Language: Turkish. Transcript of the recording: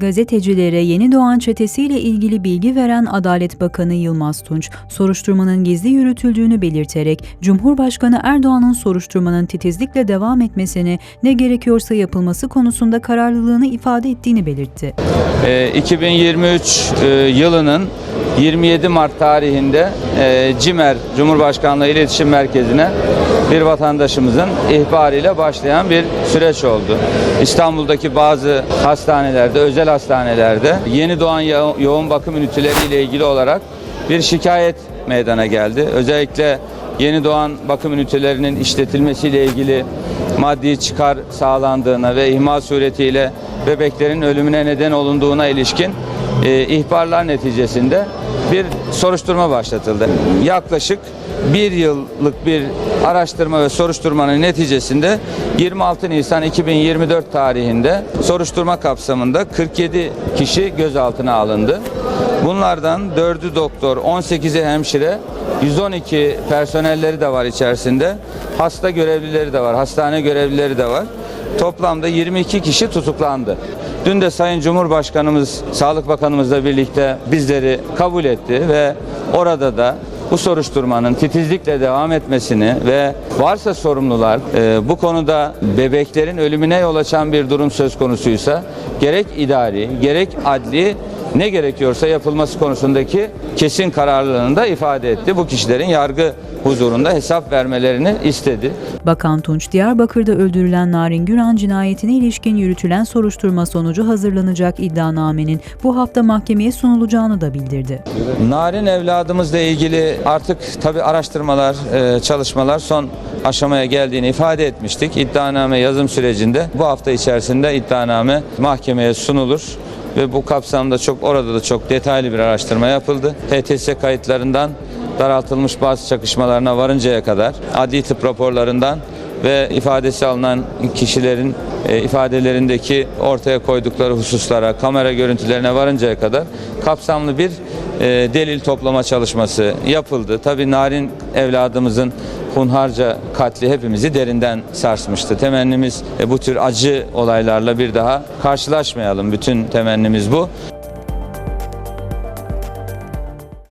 Gazetecilere yeni doğan çetesiyle ilgili bilgi veren Adalet Bakanı Yılmaz Tunç, soruşturmanın gizli yürütüldüğünü belirterek Cumhurbaşkanı Erdoğan'ın soruşturmanın titizlikle devam etmesini ne gerekiyorsa yapılması konusunda kararlılığını ifade ettiğini belirtti. Ee, 2023 e, yılının 27 Mart tarihinde e, CİMER Cumhurbaşkanlığı İletişim Merkezi'ne bir vatandaşımızın ihbarıyla başlayan bir süreç oldu. İstanbul'daki bazı hastanelerde, özel hastanelerde yeni doğan yo- yoğun bakım üniteleriyle ilgili olarak bir şikayet meydana geldi. Özellikle yeni doğan bakım ünitelerinin işletilmesiyle ilgili maddi çıkar sağlandığına ve ihmal suretiyle bebeklerin ölümüne neden olunduğuna ilişkin e, ihbarlar neticesinde bir soruşturma başlatıldı. Yaklaşık bir yıllık bir araştırma ve soruşturmanın neticesinde 26 Nisan 2024 tarihinde soruşturma kapsamında 47 kişi gözaltına alındı. Bunlardan 4'ü doktor, 18'i hemşire, 112 personelleri de var içerisinde. Hasta görevlileri de var, hastane görevlileri de var. Toplamda 22 kişi tutuklandı. Dün de Sayın Cumhurbaşkanımız, Sağlık Bakanımızla birlikte bizleri kabul etti ve orada da bu soruşturmanın titizlikle devam etmesini ve varsa sorumlular e, bu konuda bebeklerin ölümüne yol açan bir durum söz konusuysa gerek idari gerek adli ne gerekiyorsa yapılması konusundaki kesin kararlılığını da ifade etti. Bu kişilerin yargı huzurunda hesap vermelerini istedi. Bakan Tunç, Diyarbakır'da öldürülen Narin Güran cinayetine ilişkin yürütülen soruşturma sonucu hazırlanacak iddianamenin bu hafta mahkemeye sunulacağını da bildirdi. Narin evladımızla ilgili artık tabi araştırmalar, e, çalışmalar son aşamaya geldiğini ifade etmiştik. İddianame yazım sürecinde bu hafta içerisinde iddianame mahkemeye sunulur ve bu kapsamda çok orada da çok detaylı bir araştırma yapıldı. HTS kayıtlarından daraltılmış bazı çakışmalarına varıncaya kadar adli tıp raporlarından ve ifadesi alınan kişilerin e, ifadelerindeki ortaya koydukları hususlara, kamera görüntülerine varıncaya kadar kapsamlı bir e, delil toplama çalışması yapıldı. Tabii Narin evladımızın hunharca katli hepimizi derinden sarsmıştı. Temennimiz e, bu tür acı olaylarla bir daha karşılaşmayalım. Bütün temennimiz bu.